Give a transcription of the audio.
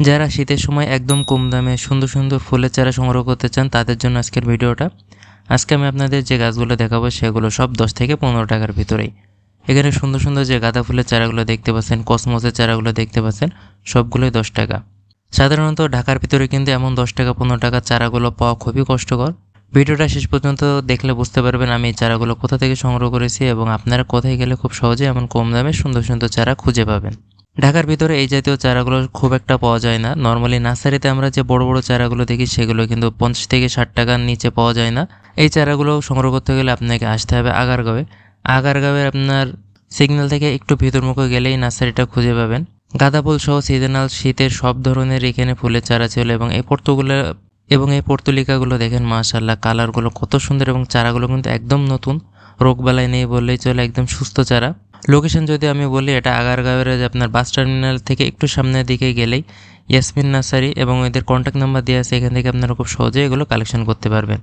যারা শীতের সময় একদম কম দামে সুন্দর সুন্দর ফুলের চারা সংগ্রহ করতে চান, তাদের জন্য আজকের ভিডিওটা। আজকে আমি আপনাদের যে গাছগুলো দেখাবো, সেগুলো সব দশ থেকে পনেরো টাকার ভিতরেই। এখানে সুন্দর সুন্দর যে গাঁদা ফুলের চারাগুলো দেখতে পাচ্ছেন, কসমসের চারাগুলো দেখতে পাচ্ছেন, সবগুলোই দশ টাকা। সাধারণত ঢাকার ভিতরে কিন্তু এমন দশ টাকা, পনেরো টাকার চারাগুলো পাওয়া খুবই কষ্টকর। ভিডিওটা শেষ পর্যন্ত দেখলে বুঝতে পারবেন আমি এই চারাগুলো কোথা থেকে সংগ্রহ করেছি এবং আপনারা কোথায় গেলে খুব সহজে এমন কম দামে সুন্দর সুন্দর চারা খুঁজে পাবেন। ঢাকার ভিতরে এই জাতীয় চারাগুলো খুব একটা পাওয়া যায় না। নর্মালি নার্সারিতে আমরা যে বড় বড় চারাগুলো দেখি, সেগুলো কিন্তু পঞ্চাশ থেকে ষাট টাকার নিচে পাওয়া যায় না। এই চারাগুলো সংগ্রহ করতে গেলে আপনাকে আসতে হবে আগারগাঁওয়ে। আগারগাঁওয়ে আপনার সিগন্যাল থেকে একটু ভিতরমুখে গেলেই নার্সারিটা খুঁজে পাবেন। গাঁদা ফুল সহ সিজনাল শীতের সব ধরনের এখানে ফুলের চারা ছিল এবং এই পর্তুগুলো এবং এই পর্তুলিকাগুলো দেখেন মাশাল্লাহ কালারগুলো কত সুন্দর এবং চারাগুলো কিন্তু একদম নতুন। রোগবালাই নেই বললেই চলে, একদম সুস্থ চারা। লোকেশন যদি আমি বলি, এটা আগারগাঁওয়ের যে আপনার বাস টার্মিনাল থেকে একটু সামনের দিকে গেলেই ইয়াসমিন নার্সারি এবং এদের কন্ট্যাক্ট নাম্বার দেওয়া আছে, এখান থেকে আপনারা খুব সহজে এগুলো কালেকশন করতে পারবেন।